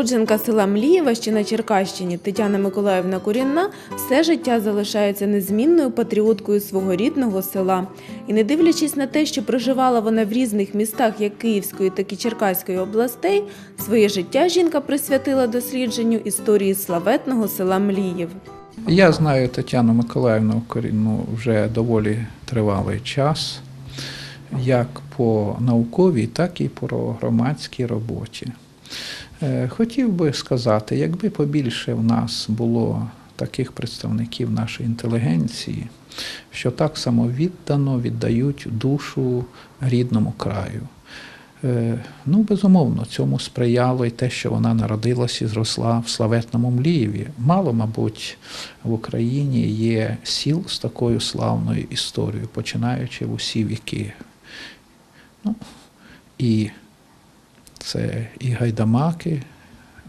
Уродженка села Млієва, що на Черкащині, Тетяна Миколаївна Корінна все життя залишається незмінною патріоткою свого рідного села. І не дивлячись на те, що проживала вона в різних містах як Київської, так і Черкаської областей, своє життя жінка присвятила дослідженню історії славетного села Мліїв. Я знаю Тетяну Миколаївну Корінну вже доволі тривалий час, як по науковій, так і по громадській роботі. Е, Хотів би сказати, якби побільше в нас було таких представників нашої інтелігенції, що так само віддано віддають душу рідному краю. Е, Ну, безумовно, цьому сприяло і те, що вона народилась і зросла в славетному Млієві. Мало, мабуть, в Україні є сіл з такою славною історією, починаючи в усі віки. Ну, і це і гайдамаки,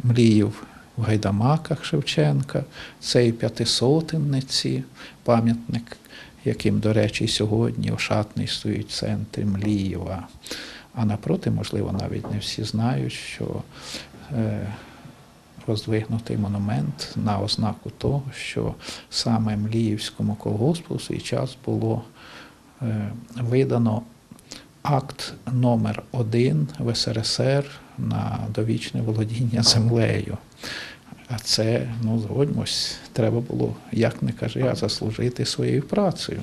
Мліїв в гайдамаках Шевченка, це і п'ятисотенниці, пам'ятник, яким, до речі, сьогодні Ошатний стоїть в центрі Млієва. А напроти, можливо, навіть не всі знають, що е, роздвигнутий монумент на ознаку того, що саме Мліївському колгоспу в свій час було е, видано акт номер один в СРСР на довічне володіння землею. А це, ну, згодьмось, треба було, як не каже, я, заслужити своєю працею.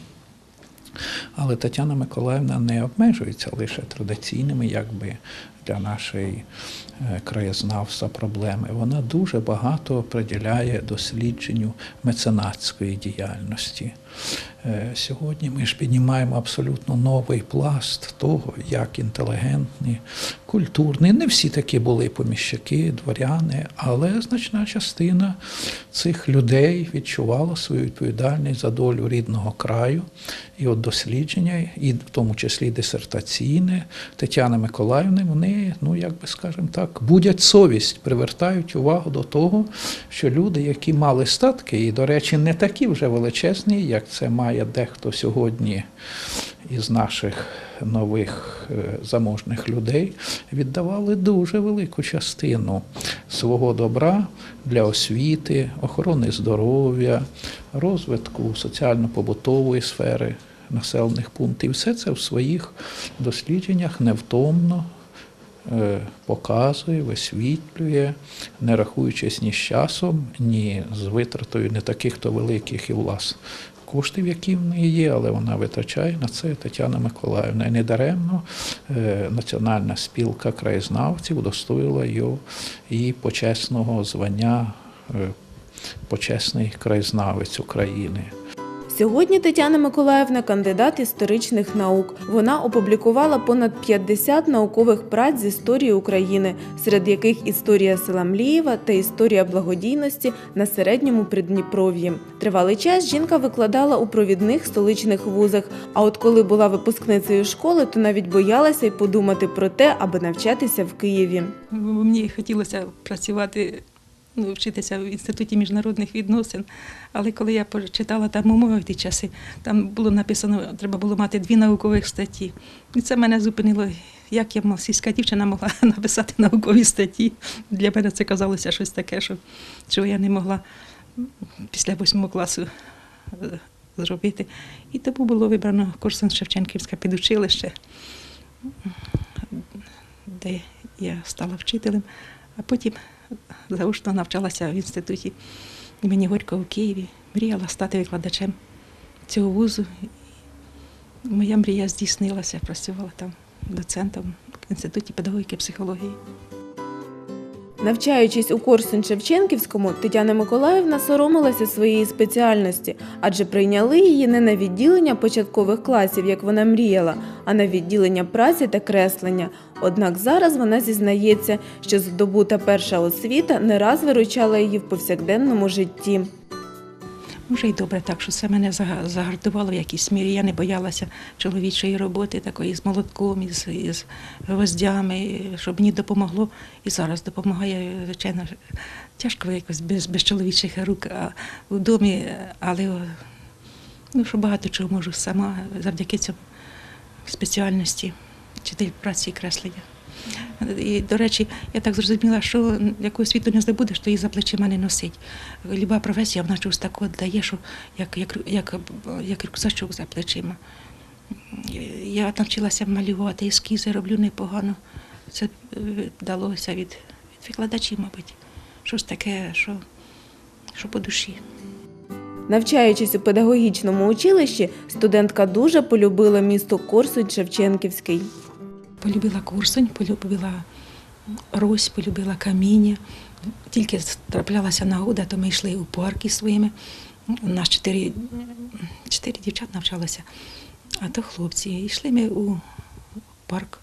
Але Тетяна Миколаївна не обмежується лише традиційними, якби для нашої е, краєзнавства проблеми. Вона дуже багато приділяє дослідженню меценатської діяльності. Е, Сьогодні ми ж піднімаємо абсолютно новий пласт того, як інтелігентні, культурні, не всі такі були поміщаки, дворяни, але значна частина цих людей відчувала свою відповідальність за долю рідного краю. І от дослідження, і в тому числі дисертаційне Тетяни Миколаївни, вони, ну як би скажемо так, будять совість, привертають увагу до того, що люди, які мали статки, і, до речі, не такі вже величезні, як це має дехто сьогодні із наших нових е, заможних людей, віддавали дуже велику частину свого добра для освіти, охорони здоров'я, розвитку соціально-побутової сфери населених пунктів. Все це в своїх дослідженнях невтомно е, показує, висвітлює, не рахуючись ні з часом, ні з витратою не таких то великих і влас коштів, які в неї є, але вона витрачає на це Тетяна Миколаївна. І недаремно е, Національна спілка краєзнавців удостоїла і почесного звання е, почесний краєзнавець України. Сьогодні Тетяна Миколаївна кандидат історичних наук. Вона опублікувала понад 50 наукових праць з історії України, серед яких історія села Млієва та історія благодійності на середньому Придніпров'ї. Тривалий час жінка викладала у провідних столичних вузах. А от коли була випускницею школи, то навіть боялася й подумати про те, аби навчатися в Києві. Мені хотілося працювати, вчитися в інституті міжнародних відносин. Але коли я прочитала там умови в ті часи, там було написано, треба було мати дві наукових статті. І це мене зупинило. Як я сільська дівчина могла написати наукові статті? Для мене це казалося щось таке, що, чого я не могла після восьмого класу е, зробити. І тому було вибрано Корсун Шевченківське підучилище, де я стала вчителем, а потім заочно навчалася в інституті імені Горького в Києві. Мріяла стати викладачем цього вузу. Моя мрія здійснилася, працювала там доцентом в інституті педагогіки і психології. Навчаючись у Корсун Шевченківському, Тетяна Миколаївна соромилася своєї спеціальності, адже прийняли її не на відділення початкових класів, як вона мріяла, а на відділення праці та креслення. Однак зараз вона зізнається, що здобута перша освіта не раз виручала її в повсякденному житті. Може, й добре так, що це мене зага- загартувало в якійсь мірі. Я не боялася чоловічої роботи, такої з молотком, із, із гвоздями, щоб мені допомогло. І зараз допомагає, звичайно, тяжко якось без, без чоловічих рук а в домі, але ну, що багато чого можу сама завдяки цьому спеціальності, чи праці і креслення. І, до речі, я так зрозуміла, що яку освіту не здобудеш, то її за плечима не носить. Люба професія, вона чогось такого дає, що як, як, як, як рюкзачок за плечима. Я навчилася малювати, ескізи роблю непогано. Це е, вдалося від, від викладачів, мабуть. Щось таке, що, що по душі. Навчаючись у педагогічному училищі, студентка дуже полюбила місто Корсунь Шевченківський. Полюбила Курсунь, полюбила Русь, полюбила каміння. Тільки траплялася нагода, то ми йшли у парк із своїми. У нас чотири, чотири дівчат навчалося, а то хлопці. Йшли ми у парк.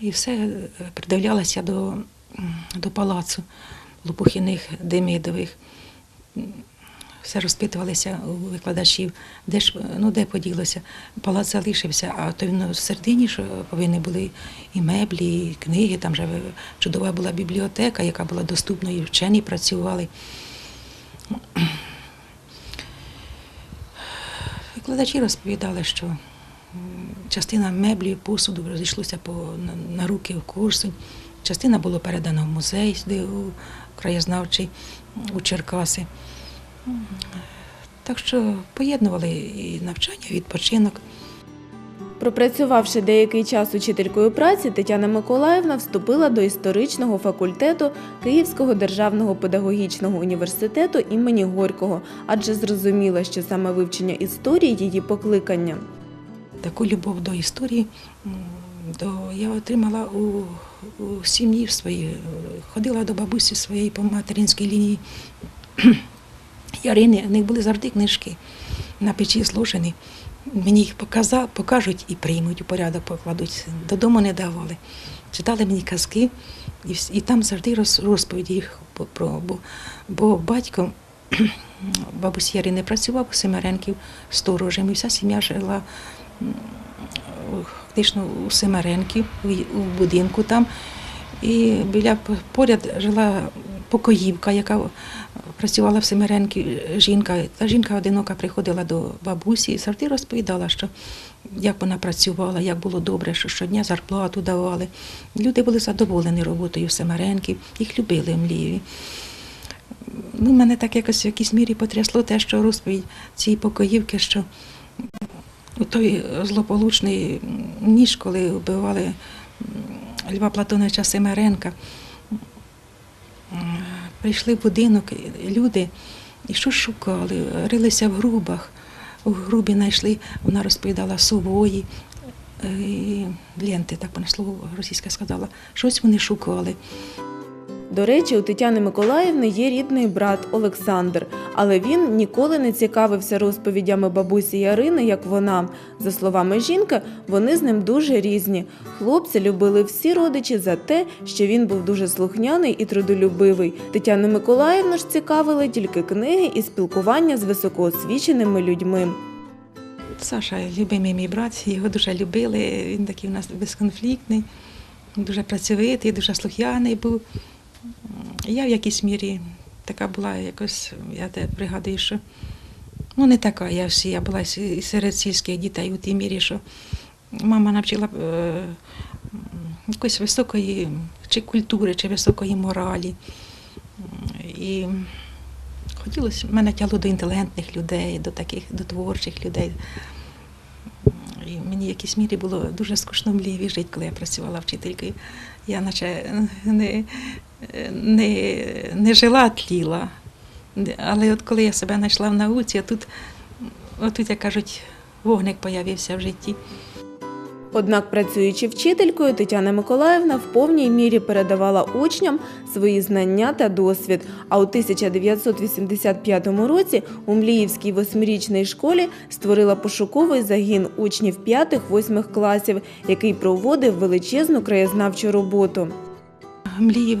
І все е, придивлялася до, до палацу Лопухіних, Демидових. Все розпитувалися у викладачів, де ж ну де поділося. Палац залишився, а то він в середині ж повинні були і меблі, і книги. Там же чудова була бібліотека, яка була доступна, і вчені працювали. Викладачі розповідали, що частина меблів, посуду розійшлося по, на, на руки в Курсунь, частина було передано в музей сюди, у краєзнавчий у Черкаси. Так що поєднували і навчання, і відпочинок. Пропрацювавши деякий час учителькою праці, Тетяна Миколаївна вступила до історичного факультету Київського державного педагогічного університету імені Горького, адже зрозуміла, що саме вивчення історії її покликання. Таку любов до історії до, я отримала у, у сім'ї своїй. Ходила до бабусі своєї по материнській лінії Ярини, в них були завжди книжки на печі зложені. Мені їх показа, покажуть і приймуть у порядок, покладуть. Додому не давали. Читали мені казки, і, і там завжди роз, розповіді їх про. Бо, бо батько бабусі Ярини працював у Семеренків сторожем, і вся сім'я жила фактично у Семеренків, у, у будинку там. І біля поряд жила покоївка, яка працювала в Семеренкі жінка. Та жінка одинока приходила до бабусі і завжди розповідала, що як вона працювала, як було добре, що щодня зарплату давали. Люди були задоволені роботою в їх любили в Млієві. Ну, мене так якось в якійсь мірі потрясло те, що розповідь цієї покоївки, що у той злополучний ніж, коли вбивали Льва Платоновича Семеренка, прийшли в будинок люди і що шукали, рилися в грубах. У грубі знайшли, вона розповідала сової, е, ленти, так вона слово російське сказала. Щось вони шукали. До речі, у Тетяни Миколаївни є рідний брат Олександр, але він ніколи не цікавився розповідями бабусі Ярини, як вона. За словами жінки, вони з ним дуже різні. Хлопці любили всі родичі за те, що він був дуже слухняний і трудолюбивий. Тетяну Миколаївну ж цікавили тільки книги і спілкування з високоосвіченими людьми. Саша, любимий мій брат, його дуже любили. Він такий у нас безконфліктний, дуже працьовитий, дуже слух'яний був. Я в якійсь мірі така була якось, я те пригадую, що ну не така я всі, я була серед сільських дітей у тій мірі, що мама навчила е, якоїсь високої чи культури, чи високої моралі. І хотілося, мене тяло до інтелігентних людей, до таких, до творчих людей. І мені в якійсь мірі було дуже скучно в Львові жити, коли я працювала вчителькою. Я наче не, не, не жила, тліла. Але от коли я себе знайшла в науці, а тут, отут, як кажуть, вогник появився в житті. Однак, працюючи вчителькою, Тетяна Миколаївна в повній мірі передавала учням свої знання та досвід. А у 1985 році у Мліївській восьмирічній школі створила пошуковий загін учнів 5-8 класів, який проводив величезну краєзнавчу роботу. Мліїв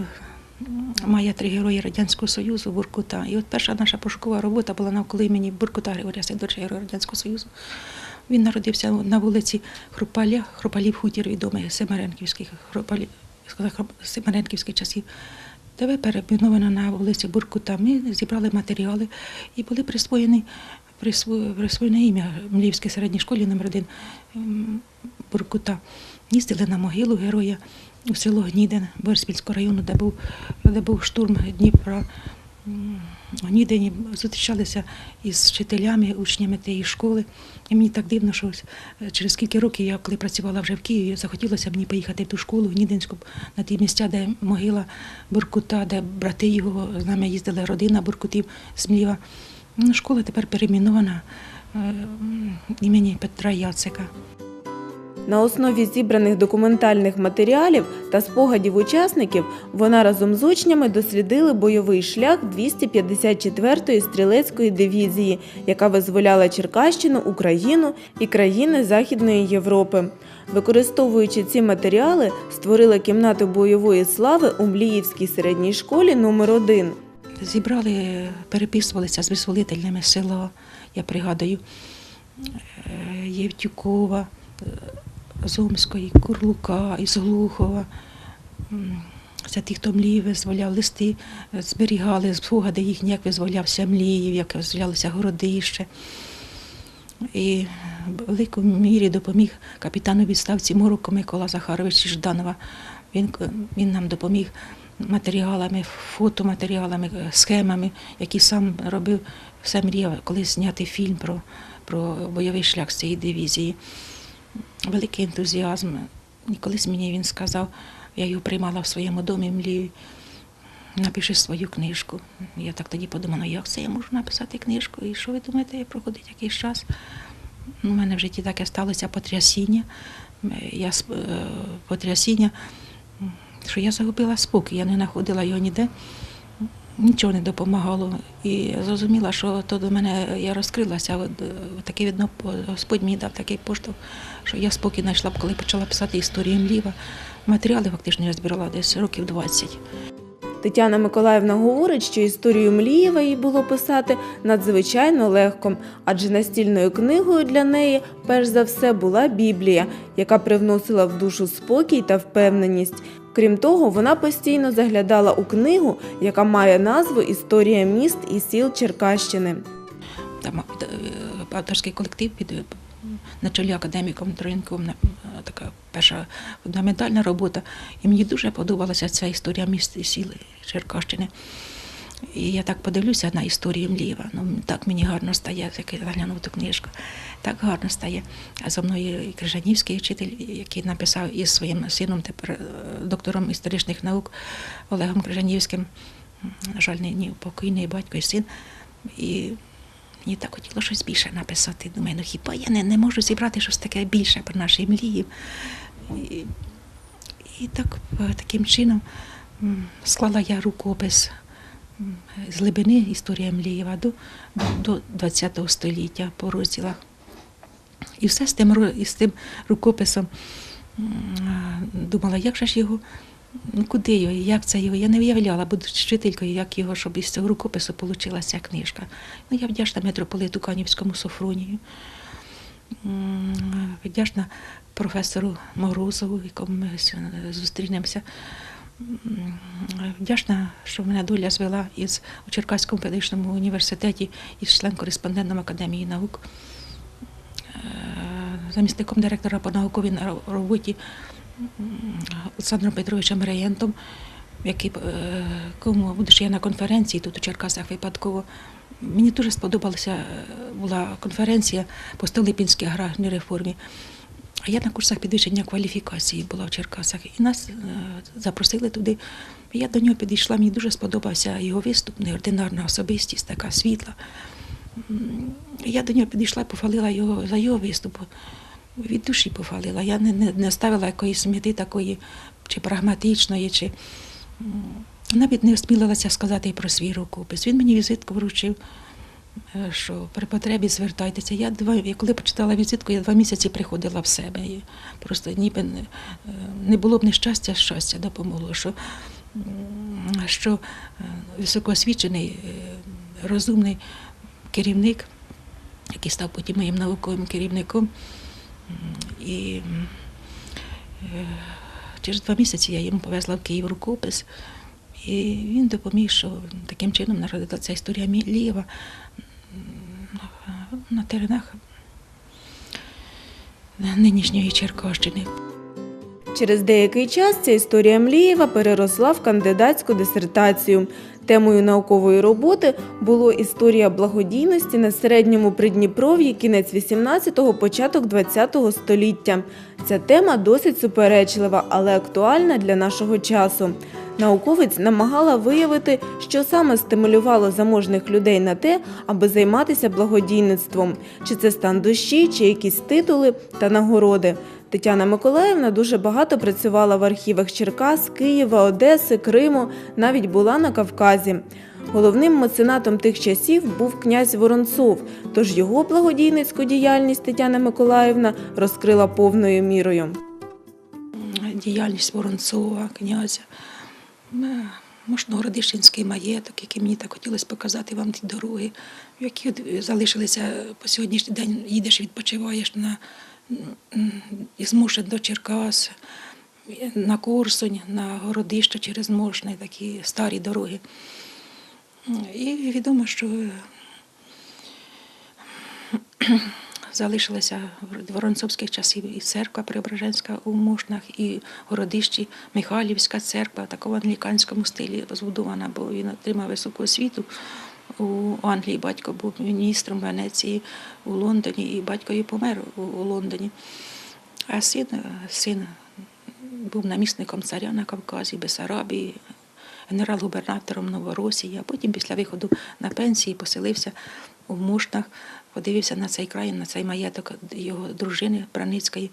має три герої Радянського Союзу, Буркута. І от перша наша пошукова робота була навколо імені Буркута Григорія Сидоровича, Радянського Союзу. Він народився на вулиці Хрупаля, Хрупалів хутір відомий Семеренківських Хрупалів, Семеренківських часів. Тебе перейменовано на вулиці Буркута. Ми зібрали матеріали і були присвоєні присво- присвоєне ім'я Мліївській середній школі номер 1 Буркута. Їздили на могилу героя у село Гнідин Бориспільського району, де був, де був штурм Дніпра. М, У зустрічалися із вчителями, учнями тієї школи. І мені так дивно, що е, через скільки років я, коли працювала вже в Києві, захотілося мені поїхати в ту школу в Гнідинську, на ті місця, де могила Буркута, де брати його з нами їздили, родина Буркутів з Мліва. Ну, школа тепер перейменована е, імені Петра Яцика. На основі зібраних документальних матеріалів та спогадів учасників вона разом з учнями дослідили бойовий шлях 254-ї стрілецької дивізії, яка визволяла Черкащину, Україну і країни Західної Європи. Використовуючи ці матеріали, створили кімнату бойової слави у Мліївській середній школі номер 1 Зібрали, переписувалися з визволителями села, я пригадую, е, Євтюкова, е, Зомської, Курлука, із Глухова. Це ті, хто Мліїв визволяв, листи е, зберігали, спогади їхні, як визволявся Мліїв, як визволялося Городище. І в великій мірі допоміг капітану відставці Мороко Микола Захарович Жданова. Він, він нам допоміг матеріалами, фотоматеріалами, е, схемами, які сам робив, все мріяв колись зняти фільм про, про бойовий шлях з цієї дивізії. Великий ентузіазм. І колись мені він сказав, я його приймала в своєму домі млію. Напиши свою книжку. Я так тоді подумала, як це я можу написати книжку? І що ви думаєте, проходить якийсь час? У мене в житті таке сталося потрясіння. Я е, потрясіння, що я загубила спокій, я не знаходила його ніде, нічого не допомагало. І зрозуміла, що то до мене я розкрилася. Е, таке видно, по- Господь мені дав такий поштовх, що я спокій знайшла, коли почала писати історію Мліва. Матеріали фактично я збирала десь років 20. Тетяна Миколаївна говорить, що історію Млієва їй було писати надзвичайно легко, адже настільною книгою для неї перш за все була Біблія, яка привносила в душу спокій та впевненість. Крім того, вона постійно заглядала у книгу, яка має назву Історія міст і сіл Черкащини. там е, авторський колектив під е, на чолі академіком Троєнковим, така перша фундаментальна робота. І мені дуже подобалася ця історія міст і сіл Черкащини. І я так подивлюся на історію Млієва. Ну, так мені гарно стає, як я заглянув ту книжку. Так гарно стає. А за мною і Крижанівський вчитель, який написав із своїм сином, тепер е, доктором історичних наук Олегом Крижанівським. На жаль, не покійний батько і син. І Мені так хотіло щось більше написати. Думаю, ну хіба я не, не можу зібрати щось таке більше про наші млії. І, і так, е, таким чином склала я рукопис з глибини історія Млієва до, до ХХ століття по розділах. І все з тим, з тим рукописом думала, як же ж його, куди його, як це його. Я не уявляла, будучи вчителькою, як його, щоб із цього рукопису вийшла ця книжка. Ну, я вдячна митрополиту Канівському Софронію. Вдячна професору Морозову, якому ми зустрінемося. Вдячна, що мене доля звела із у Черкаському педагогічному університеті із член-кореспондентом Академії наук, е, замісником директора по науковій роботі Олександром Петровичем Реєнтом, який, е, кому будучи я на конференції тут у Черкасах випадково. Мені дуже сподобалася е, була конференція по Столипінській аграрній реформі. А я на курсах підвищення кваліфікації була в Черкасах, і нас е, запросили туди. Я до нього підійшла, мені дуже сподобався його виступ, неординарна особистість, така світла. Я до нього підійшла, похвалила його за його виступ. Від душі похвалила. Я не, не, не ставила якоїсь мети такої, чи прагматичної, чи навіть не осмілилася сказати і про свій рукопис. Він мені візитку вручив, що при потребі звертайтеся. Я два, коли почитала візитку, я два місяці приходила в себе. І просто ніби не, е, було б нещастя, щастя допомогло. Що, що е, високоосвічений, е, розумний керівник, який став потім моїм науковим керівником. І е, через два місяці я йому повезла в Київ рукопис. І він допоміг, що таким чином народила ця історія Мілієва. На теренах нинішньої Черкащини. Через деякий час ця історія Млієва переросла в кандидатську дисертацію. Темою наукової роботи було історія благодійності на середньому Придніпров'ї кінець 18-го, початок 20-го століття. Ця тема досить суперечлива, але актуальна для нашого часу. Науковець намагала виявити, що саме стимулювало заможних людей на те, аби займатися благодійництвом, чи це стан душі, чи якісь титули та нагороди. Тетяна Миколаївна дуже багато працювала в архівах Черкас, Києва, Одеси, Криму, навіть була на Кавказі. Головним меценатом тих часів був князь Воронцов, тож його благодійницьку діяльність Тетяна Миколаївна розкрила повною мірою. діяльність Воронцова, князя, е, Мошногородищенський маєток, який мені так хотілося показати вам ті дороги, які залишилися по сьогоднішній день, їдеш, відпочиваєш на із до Черкас, на Корсунь, на Городище через Мошне, такі старі дороги. І відомо, що залишилася воронцовських часів і церква Преображенська у Мошнах, і Городищі, Михайлівська церква в англіканському стилі збудована, бо він отримав високу освіту. У Англії батько був міністром Венеції у Лондоні, і батько і помер у, Лондоні. А син, син був намісником царя на Кавказі, Бесарабії, генерал-губернатором Новоросії, а потім після виходу на пенсії поселився у Мушнах, подивився на цей край, на цей маєток його дружини Браницької.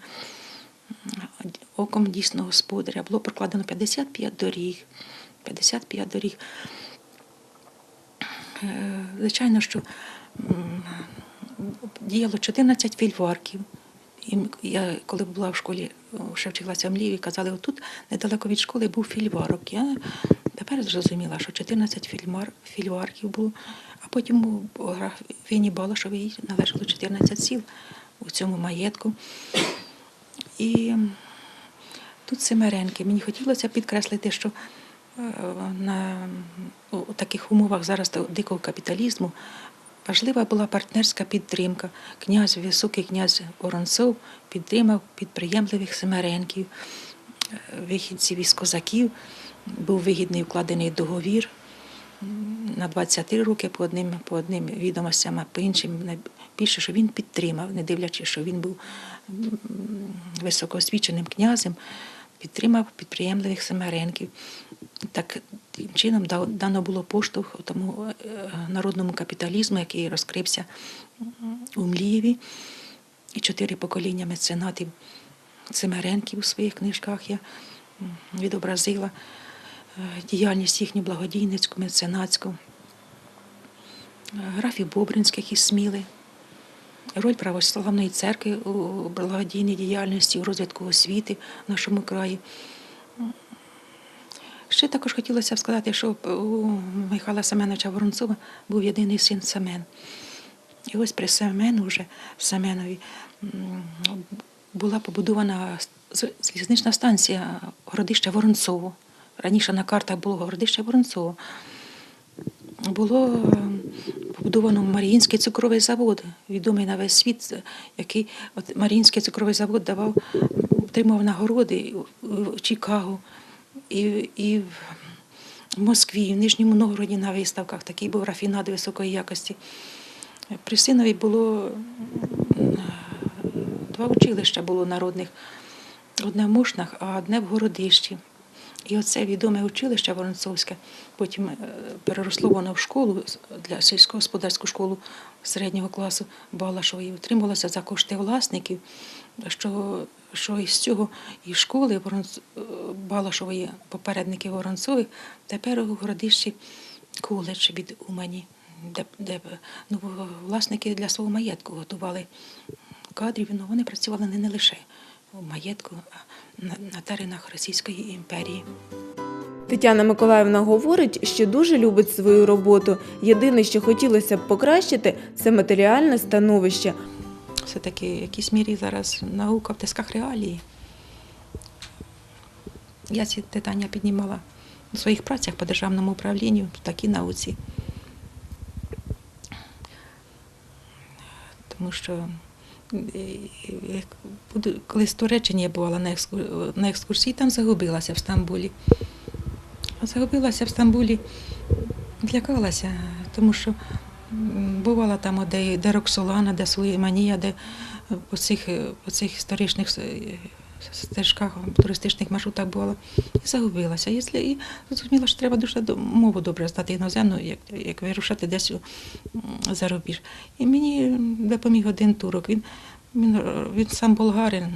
Оком дійсного господаря було прокладено 55 доріг. 55 доріг. Е, Звичайно, що діяло 14 фільварків. І я, коли була в школі, ще вчилася в Мліві, казали, отут недалеко від школи був фільварок. Я тепер зрозуміла, що 14 фільмар, фільварків було, а потім у графіні Балашовій належало 14 сіл у цьому маєтку. І тут Семеренки. Мені хотілося підкреслити, що е, на у таких умовах зараз дикого капіталізму важлива була партнерська підтримка. Князь, високий князь Воронцов підтримав підприємливих семеренків, е, вихідців із козаків. Був вигідний укладений договір на 23 роки по одним, по одним відомостям, а по іншим найбільше, що він підтримав, не дивлячись, що він був високоосвіченим князем, підтримав підприємливих семеренків. Так тим чином дано було поштовх тому е, народному капіталізму, який розкрився у Млієві. І чотири покоління меценатів Семеренків у своїх книжках я відобразила діяльність їхню благодійницьку, меценатську. Графів Бобринських із Сміли, роль православної церкви у благодійній діяльності, у розвитку освіти в нашому краї. Ще також хотілося б сказати, що у Михайла Семеновича Воронцова був єдиний син Семен. І ось при Семену вже Семенові була побудована залізнична станція Городище Воронцово. Раніше на картах було Городище Воронцово. Було е, побудовано Маріїнський цукровий завод, відомий на весь світ, який от Маріїнський цукровий завод давав, отримав нагороди у Чикаго і, і в Москві, і в Нижньому Новгороді на виставках. Такий був рафінад високої якості. При синові було два училища було народних. Одне в Мушнах, а одне в Городищі. І оце відоме училище Воронцовське, потім е, переросло воно в школу для сільськогосподарську школу середнього класу Балашової. Утримувалося за кошти власників, що, що із цього і школи е, Балашової, попередники Воронцових, тепер у Городищі коледж від Умані, де, де ну, власники для свого маєтку готували кадрів, ну, вони працювали не, не лише у маєтку, а на, на теренах Російської імперії. Тетяна Миколаївна говорить, що дуже любить свою роботу. Єдине, що хотілося б покращити, це матеріальне становище. Все-таки в якійсь мірі зараз наука в тисках реалії. Я ці питання піднімала у своїх працях по державному управлінню в такій науці. тому що колись в Туреччині я бувала на, екскур... на екскурсії, там загубилася в Стамбулі. Загубилася в Стамбулі, злякалася, тому що бувала там, де, де Роксолана, де Сулейманія, де по по цих історичних е, стежках, туристичних маршрутах бувала, і загубилася. Зля- і зрозуміла, що треба дуже мову добре знати іноземну, як, як вирушати десь за рубіж. І мені допоміг один турок. Він, він, він сам болгарин,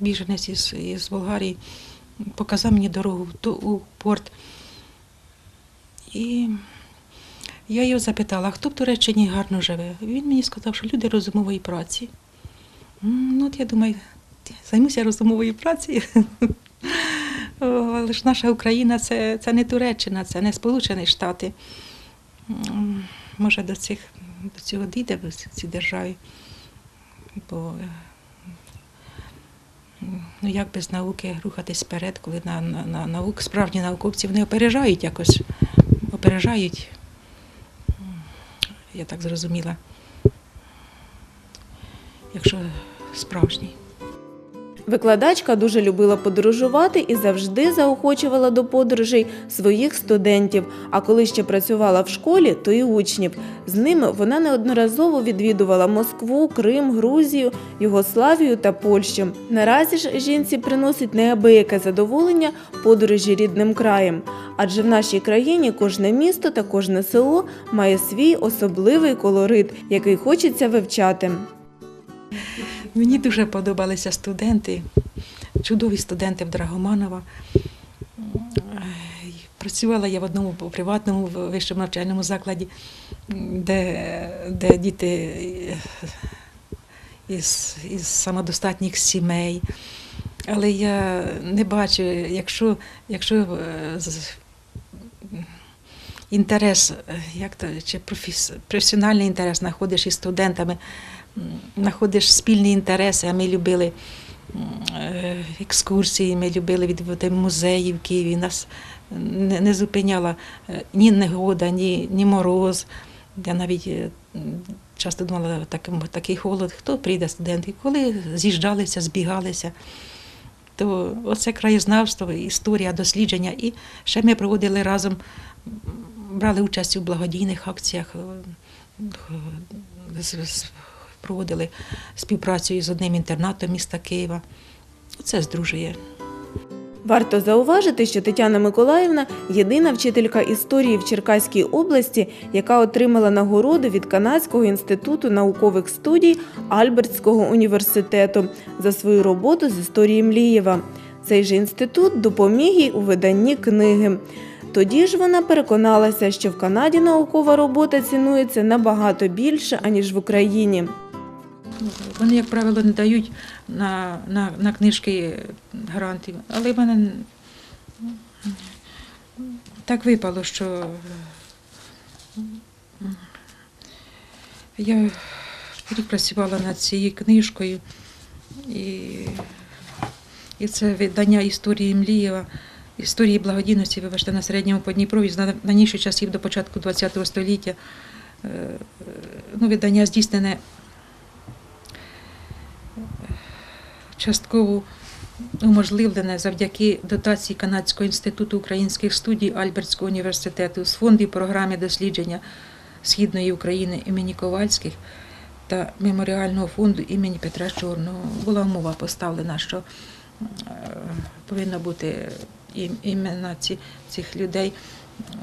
біженець із, із Болгарії, показав мені дорогу у порт. І я його запитала, хто в Туреччині гарно живе? Він мені сказав, що люди розумової праці. Ну, от я думаю, займуся розумовою працею. Але ж наша Україна це, це не Туреччина, це не Сполучені Штати. Може, до, цих, до цього дійде в цій державі. Бо ну, як без науки рухатись вперед, коли на, на, на наук, справжні науковці вони опережають якось, опережають, я так зрозуміла, якщо справжній. Викладачка дуже любила подорожувати і завжди заохочувала до подорожей своїх студентів. А коли ще працювала в школі, то і учнів. З ними вона неодноразово відвідувала Москву, Крим, Грузію, Югославію та Польщу. Наразі ж жінці приносить неабияке задоволення подорожі рідним краєм. Адже в нашій країні кожне місто та кожне село має свій особливий колорит, який хочеться вивчати. Мені дуже подобалися студенти, чудові студенти в Драгоманова. Працювала я в одному приватному вищому навчальному закладі, де, де діти е, із, із самодостатніх сімей. Але я не бачу, якщо, якщо е, інтерес, е, як то, чи професіональний інтерес знаходиш із студентами, знаходиш спільні інтереси, а ми любили е, екскурсії, ми любили відвідати музеї в Києві. Нас не, не зупиняла е, ні негода, ні, ні мороз. Я навіть е, часто думала, таким, такий холод, хто прийде студент, і коли з'їжджалися, збігалися. То оце краєзнавство, історія, дослідження. І ще ми проводили разом, брали участь у благодійних акціях, проводили співпрацю із одним інтернатом міста Києва. Це здружує. Варто зауважити, що Тетяна Миколаївна єдина вчителька історії в Черкаській області, яка отримала нагороду від Канадського інституту наукових студій Альбертського університету за свою роботу з історії Млієва. Цей же інститут допоміг їй у виданні книги. Тоді ж вона переконалася, що в Канаді наукова робота цінується набагато більше, аніж в Україні. Вони, як правило, не дають на, на, на книжки грантів. Але в мене так випало, що я рік працювала над цією книжкою, і, і це видання історії Млієва, історії благодійності, вибачте, на середньому Подніпрові з найнижчих часів до початку ХХ століття. Е, Ну, видання здійснене частково уможливлене завдяки дотації Канадського інституту українських студій Альбертського університету з фондів програми дослідження Східної України імені Ковальських та меморіального фонду імені Петра Чорного була умова поставлена, що е, повинно бути імена цих людей е,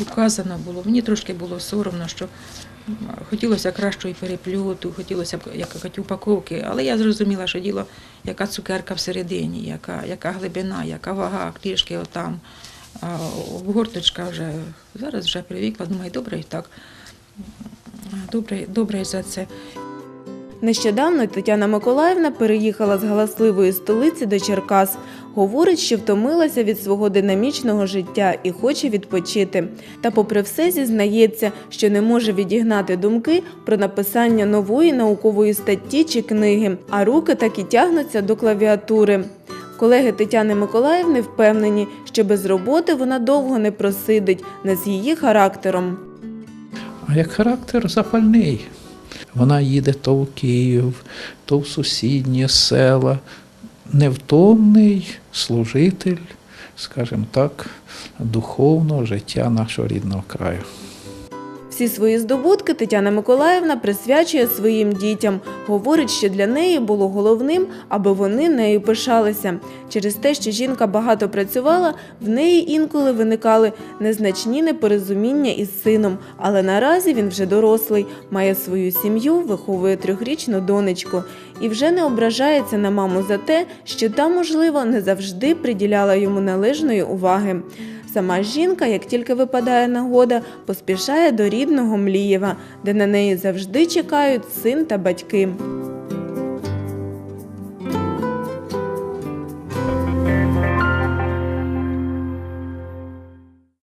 указано було. Мені трошки було соромно, що хотілося кращої перепльоту, хотілося б якась упаковки, але я зрозуміла, що діло, яка цукерка всередині, яка, яка глибина, яка вага книжки отам. А обгорточка вже зараз вже привикла, думаю, добре і так. Добре, добре за це. Нещодавно Тетяна Миколаївна переїхала з галасливої столиці до Черкас. Говорить, що втомилася від свого динамічного життя і хоче відпочити. Та, попри все, зізнається, що не може відігнати думки про написання нової наукової статті чи книги, а руки так і тягнуться до клавіатури. Колеги Тетяни Миколаївни впевнені, що без роботи вона довго не просидить не з її характером. А як характер запальний. Вона їде то в Київ, то в сусідні села. Невтомний служитель, скажімо так, духовного життя нашого рідного краю. Всі свої здобутки Тетяна Миколаївна присвячує своїм дітям. Говорить, що для неї було головним, аби вони нею пишалися. Через те, що жінка багато працювала, в неї інколи виникали незначні непорозуміння із сином. Але наразі він вже дорослий, має свою сім'ю, виховує трьохрічну донечку і вже не ображається на маму за те, що та, можливо, не завжди приділяла йому належної уваги. Сама жінка, як тільки випадає нагода, поспішає до рідного Млієва, де на неї завжди чекають син та батьки.